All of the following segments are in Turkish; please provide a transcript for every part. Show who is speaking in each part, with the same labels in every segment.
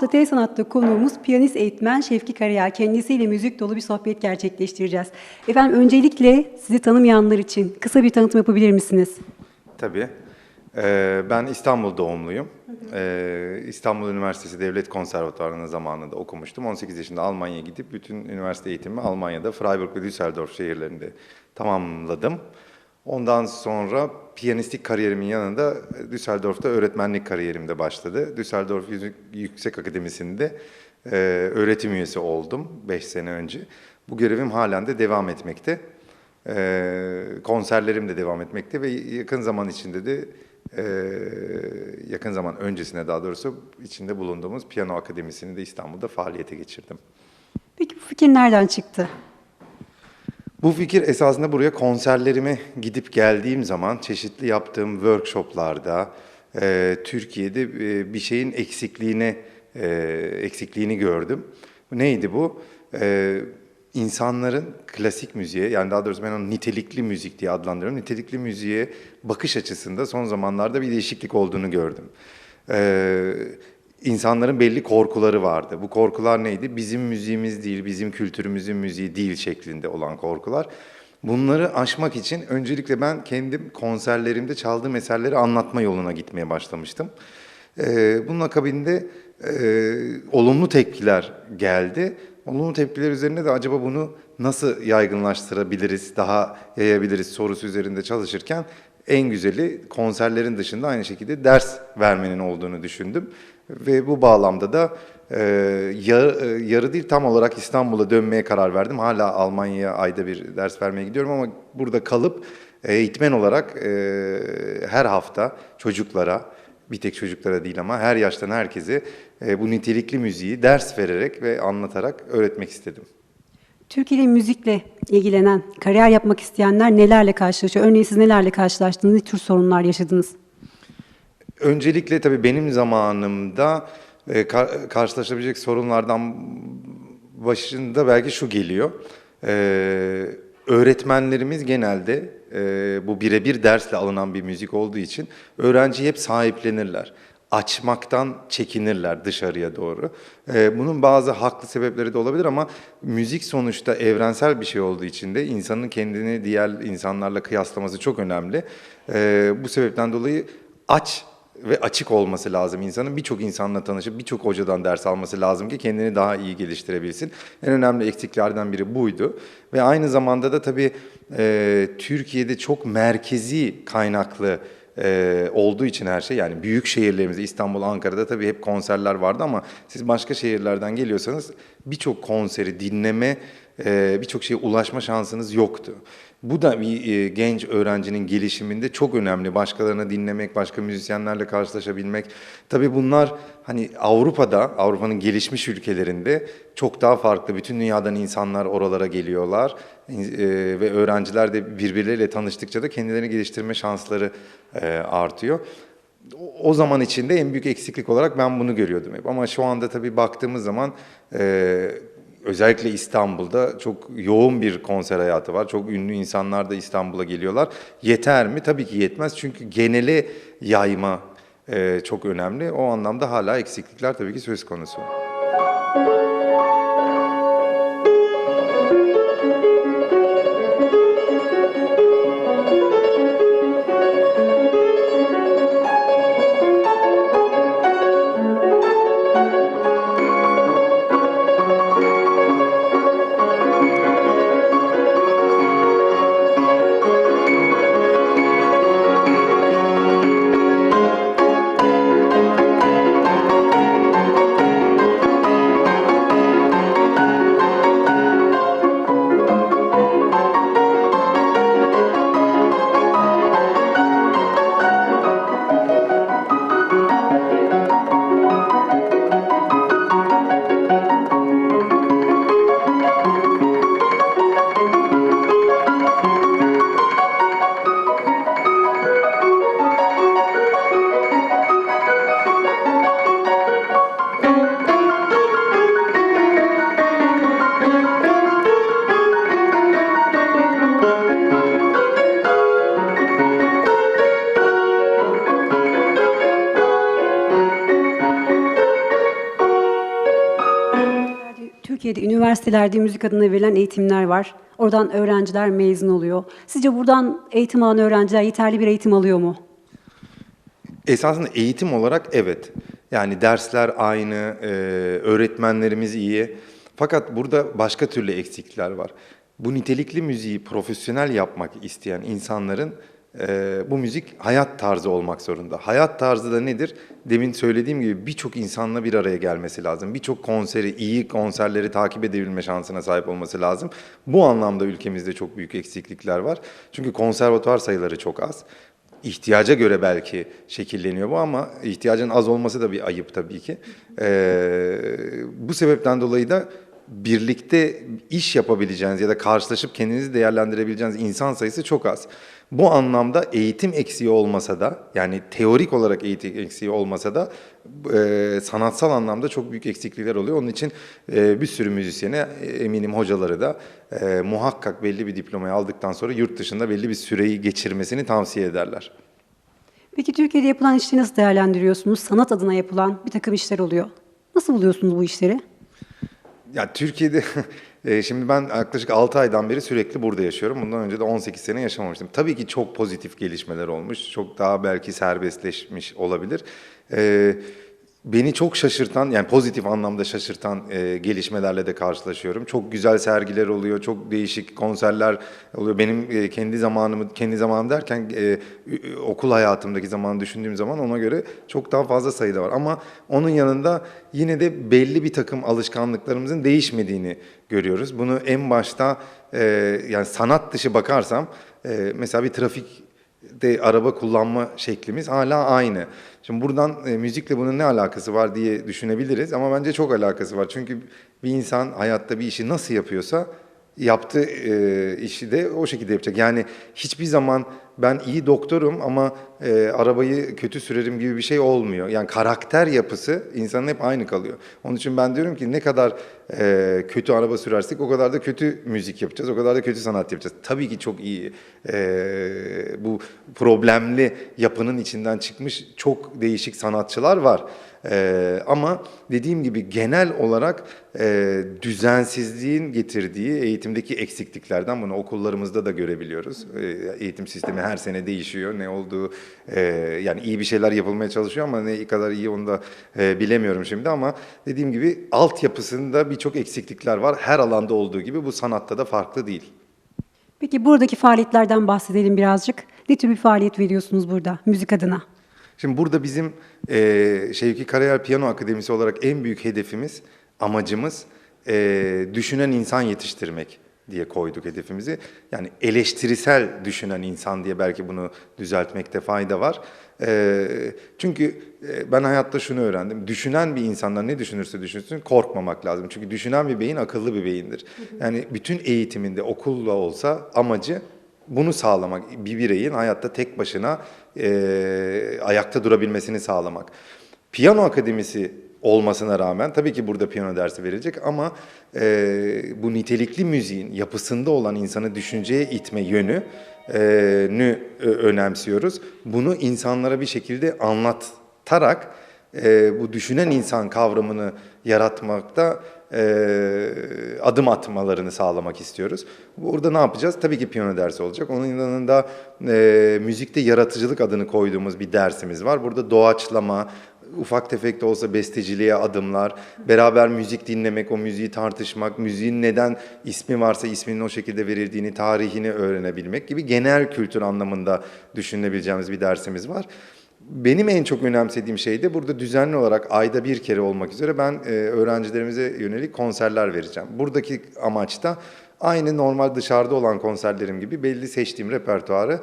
Speaker 1: hafta T Sanat'ta konuğumuz piyanist eğitmen Şevki Kariyer. Kendisiyle müzik dolu bir sohbet gerçekleştireceğiz. Efendim öncelikle sizi tanımayanlar için kısa bir tanıtım yapabilir misiniz?
Speaker 2: Tabii. Ee, ben İstanbul doğumluyum. Ee, İstanbul Üniversitesi Devlet Konservatuvarı'nın zamanında okumuştum. 18 yaşında Almanya'ya gidip bütün üniversite eğitimimi Almanya'da Freiburg ve Düsseldorf şehirlerinde tamamladım. Ondan sonra piyanistik kariyerimin yanında Düsseldorf'ta öğretmenlik kariyerim de başladı. Düsseldorf Yüksek Akademisi'nde e, öğretim üyesi oldum 5 sene önce. Bu görevim halen de devam etmekte. Ee, konserlerim de devam etmekte ve yakın zaman içinde de e, yakın zaman öncesine daha doğrusu içinde bulunduğumuz piyano akademisini de İstanbul'da faaliyete geçirdim.
Speaker 1: Peki bu fikir nereden çıktı?
Speaker 2: Bu fikir esasında buraya konserlerime gidip geldiğim zaman çeşitli yaptığım workshoplarda e, Türkiye'de e, bir şeyin eksikliğine e, eksikliğini gördüm. Neydi bu? E, insanların klasik müziğe yani daha doğrusu ben onu nitelikli müzik diye adlandırıyorum. Nitelikli müziğe bakış açısında son zamanlarda bir değişiklik olduğunu gördüm. Ee, insanların belli korkuları vardı. Bu korkular neydi? Bizim müziğimiz değil, bizim kültürümüzün müziği değil şeklinde olan korkular. Bunları aşmak için öncelikle ben kendim konserlerimde çaldığım eserleri anlatma yoluna gitmeye başlamıştım. Ee, bunun akabinde e, olumlu tepkiler geldi. Olumlu tepkiler üzerine de acaba bunu nasıl yaygınlaştırabiliriz, daha yayabiliriz sorusu üzerinde çalışırken en güzeli konserlerin dışında aynı şekilde ders vermenin olduğunu düşündüm. Ve bu bağlamda da e, yarı, e, yarı değil tam olarak İstanbul'a dönmeye karar verdim. Hala Almanya'ya ayda bir ders vermeye gidiyorum ama burada kalıp eğitmen olarak e, her hafta çocuklara, bir tek çocuklara değil ama her yaştan herkese e, bu nitelikli müziği ders vererek ve anlatarak öğretmek istedim.
Speaker 1: Türkiye'de müzikle ilgilenen, kariyer yapmak isteyenler nelerle karşılaşıyor? Örneğin siz nelerle karşılaştınız, ne tür sorunlar yaşadınız?
Speaker 2: Öncelikle tabii benim zamanımda e, kar- karşılaşabilecek sorunlardan başında belki şu geliyor. Ee, öğretmenlerimiz genelde e, bu birebir dersle alınan bir müzik olduğu için öğrenciyi hep sahiplenirler. Açmaktan çekinirler dışarıya doğru. Ee, bunun bazı haklı sebepleri de olabilir ama müzik sonuçta evrensel bir şey olduğu için de insanın kendini diğer insanlarla kıyaslaması çok önemli. Ee, bu sebepten dolayı aç ve açık olması lazım insanın. Birçok insanla tanışıp birçok hocadan ders alması lazım ki kendini daha iyi geliştirebilsin. En önemli eksiklerden biri buydu. Ve aynı zamanda da tabii e, Türkiye'de çok merkezi kaynaklı e, olduğu için her şey yani büyük şehirlerimizde İstanbul, Ankara'da tabii hep konserler vardı ama siz başka şehirlerden geliyorsanız birçok konseri dinleme, e, birçok şeye ulaşma şansınız yoktu. Bu da bir e, genç öğrencinin gelişiminde çok önemli. Başkalarını dinlemek, başka müzisyenlerle karşılaşabilmek. Tabii bunlar hani Avrupa'da, Avrupa'nın gelişmiş ülkelerinde çok daha farklı. Bütün dünyadan insanlar oralara geliyorlar E, ve öğrenciler de birbirleriyle tanıştıkça da kendilerini geliştirme şansları e, artıyor. O- zaman içinde en büyük eksiklik olarak ben bunu görüyordum hep. Ama şu anda tabii baktığımız zaman özellikle İstanbul'da çok yoğun bir konser hayatı var. Çok ünlü insanlar da İstanbul'a geliyorlar. Yeter mi? Tabii ki yetmez. Çünkü genele yayma e, çok önemli. O anlamda hala eksiklikler tabii ki söz konusu.
Speaker 1: Üniversitelerde müzik adına verilen eğitimler var. Oradan öğrenciler mezun oluyor. Sizce buradan eğitim alan öğrenciler yeterli bir eğitim alıyor mu?
Speaker 2: Esasında eğitim olarak evet. Yani dersler aynı, e, öğretmenlerimiz iyi. Fakat burada başka türlü eksiklikler var. Bu nitelikli müziği profesyonel yapmak isteyen insanların e, bu müzik hayat tarzı olmak zorunda. Hayat tarzı da nedir? Demin söylediğim gibi birçok insanla bir araya gelmesi lazım. Birçok konseri, iyi konserleri takip edebilme şansına sahip olması lazım. Bu anlamda ülkemizde çok büyük eksiklikler var. Çünkü konservatuvar sayıları çok az. İhtiyaca göre belki şekilleniyor bu ama ihtiyacın az olması da bir ayıp tabii ki. Ee, bu sebepten dolayı da birlikte iş yapabileceğiniz ya da karşılaşıp kendinizi değerlendirebileceğiniz insan sayısı çok az. Bu anlamda eğitim eksiği olmasa da yani teorik olarak eğitim eksiği olmasa da e, sanatsal anlamda çok büyük eksiklikler oluyor. Onun için e, bir sürü müzisyene e, eminim hocaları da e, muhakkak belli bir diplomayı aldıktan sonra yurt dışında belli bir süreyi geçirmesini tavsiye ederler.
Speaker 1: Peki Türkiye'de yapılan işleri nasıl değerlendiriyorsunuz? Sanat adına yapılan bir takım işler oluyor. Nasıl buluyorsunuz bu işleri?
Speaker 2: Ya Türkiye'de e, şimdi ben yaklaşık 6 aydan beri sürekli burada yaşıyorum. Bundan önce de 18 sene yaşamamıştım. Tabii ki çok pozitif gelişmeler olmuş. Çok daha belki serbestleşmiş olabilir. E, beni çok şaşırtan yani pozitif anlamda şaşırtan e, gelişmelerle de karşılaşıyorum. Çok güzel sergiler oluyor, çok değişik konserler oluyor. Benim e, kendi zamanımı kendi zamanım derken e, okul hayatımdaki zamanı düşündüğüm zaman ona göre çok daha fazla sayıda var. Ama onun yanında yine de belli bir takım alışkanlıklarımızın değişmediğini görüyoruz. Bunu en başta e, yani sanat dışı bakarsam e, mesela bir trafik de araba kullanma şeklimiz hala aynı. Şimdi buradan e, müzikle bunun ne alakası var diye düşünebiliriz ama bence çok alakası var. Çünkü bir insan hayatta bir işi nasıl yapıyorsa yaptığı e, işi de o şekilde yapacak. Yani hiçbir zaman ben iyi doktorum ama e, arabayı kötü sürerim gibi bir şey olmuyor. Yani karakter yapısı insanın hep aynı kalıyor. Onun için ben diyorum ki ne kadar e, kötü araba sürersek o kadar da kötü müzik yapacağız, o kadar da kötü sanat yapacağız. Tabii ki çok iyi e, bu problemli yapının içinden çıkmış çok değişik sanatçılar var. E, ama dediğim gibi genel olarak e, düzensizliğin getirdiği eğitimdeki eksikliklerden bunu okullarımızda da görebiliyoruz. E, eğitim sistemi her sene değişiyor. Ne olduğu e, yani iyi bir şeyler yapılmaya çalışıyor ama ne kadar iyi onu da e, bilemiyorum şimdi ama dediğim gibi altyapısında birçok eksiklikler var. Her alanda olduğu gibi bu sanatta da farklı değil.
Speaker 1: Peki buradaki faaliyetlerden bahsedelim birazcık. Ne tür bir faaliyet veriyorsunuz burada müzik adına?
Speaker 2: Şimdi burada bizim e, Şevki Karayel Piyano Akademisi olarak en büyük hedefimiz, amacımız e, düşünen insan yetiştirmek diye koyduk hedefimizi. Yani eleştirisel düşünen insan diye belki bunu düzeltmekte fayda var. E, çünkü ben hayatta şunu öğrendim. Düşünen bir insandan ne düşünürse düşünsün korkmamak lazım. Çünkü düşünen bir beyin akıllı bir beyindir. Yani bütün eğitiminde okulla olsa amacı bunu sağlamak, bir bireyin hayatta tek başına e, ayakta durabilmesini sağlamak. Piyano akademisi olmasına rağmen tabii ki burada piyano dersi verilecek ama e, bu nitelikli müziğin yapısında olan insanı düşünceye itme yönü e, nü ö- önemsiyoruz. Bunu insanlara bir şekilde anlatarak e, bu düşünen insan kavramını yaratmakta e, adım atmalarını sağlamak istiyoruz. Burada ne yapacağız? Tabii ki piyano dersi olacak. Onun yanında e, müzikte yaratıcılık adını koyduğumuz bir dersimiz var. Burada doğaçlama, ufak tefek de olsa besteciliğe adımlar, beraber müzik dinlemek, o müziği tartışmak, müziğin neden ismi varsa isminin o şekilde verildiğini, tarihini öğrenebilmek gibi genel kültür anlamında düşünebileceğimiz bir dersimiz var. Benim en çok önemsediğim şey de burada düzenli olarak ayda bir kere olmak üzere ben e, öğrencilerimize yönelik konserler vereceğim. Buradaki amaç da aynı normal dışarıda olan konserlerim gibi belli seçtiğim repertuarı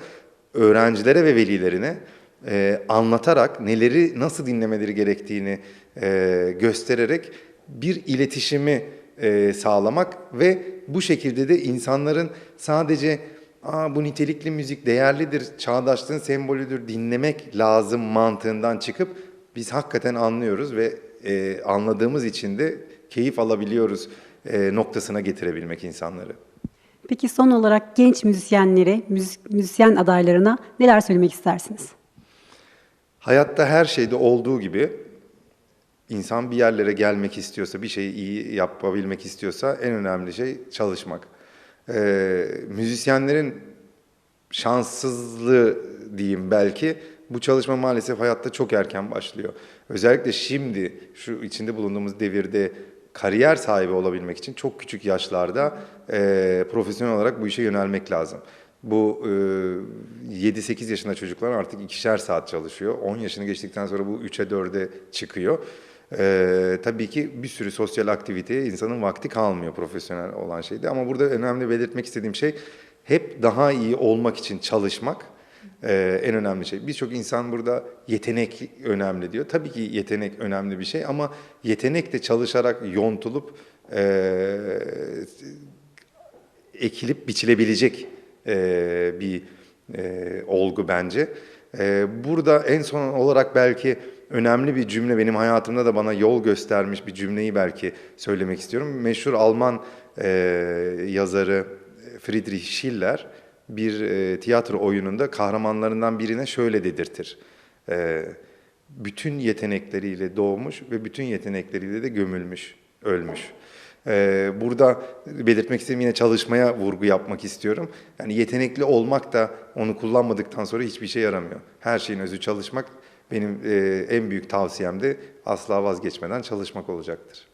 Speaker 2: öğrencilere ve velilerine e, anlatarak neleri nasıl dinlemeleri gerektiğini e, göstererek bir iletişimi e, sağlamak ve bu şekilde de insanların sadece Aa, bu nitelikli müzik değerlidir, çağdaşlığın sembolüdür, dinlemek lazım mantığından çıkıp biz hakikaten anlıyoruz ve e, anladığımız için de keyif alabiliyoruz e, noktasına getirebilmek insanları.
Speaker 1: Peki son olarak genç müzisyenlere, müzik, müzisyen adaylarına neler söylemek istersiniz?
Speaker 2: Hayatta her şeyde olduğu gibi insan bir yerlere gelmek istiyorsa, bir şeyi iyi yapabilmek istiyorsa en önemli şey çalışmak. Ee, müzisyenlerin şanssızlığı diyeyim belki bu çalışma maalesef hayatta çok erken başlıyor. Özellikle şimdi şu içinde bulunduğumuz devirde kariyer sahibi olabilmek için çok küçük yaşlarda e, profesyonel olarak bu işe yönelmek lazım. Bu e, 7-8 yaşında çocuklar artık ikişer saat çalışıyor. 10 yaşını geçtikten sonra bu 3'e 4'e çıkıyor. E, tabii ki bir sürü sosyal aktiviteye insanın vakti kalmıyor profesyonel olan şeyde. Ama burada önemli belirtmek istediğim şey hep daha iyi olmak için çalışmak. Ee, en önemli şey. Birçok insan burada yetenek önemli diyor. Tabii ki yetenek önemli bir şey ama yetenek de çalışarak yontulup ee, ekilip biçilebilecek ee, bir ee, olgu bence. Ee, burada en son olarak belki önemli bir cümle benim hayatımda da bana yol göstermiş bir cümleyi belki söylemek istiyorum. Meşhur Alman yazarı Friedrich Schiller bir e, tiyatro oyununda kahramanlarından birine şöyle dedirtir. E, bütün yetenekleriyle doğmuş ve bütün yetenekleriyle de gömülmüş, ölmüş. E, burada belirtmek istediğim yine çalışmaya vurgu yapmak istiyorum. Yani yetenekli olmak da onu kullanmadıktan sonra hiçbir şey yaramıyor. Her şeyin özü çalışmak. Benim e, en büyük tavsiyem de asla vazgeçmeden çalışmak olacaktır.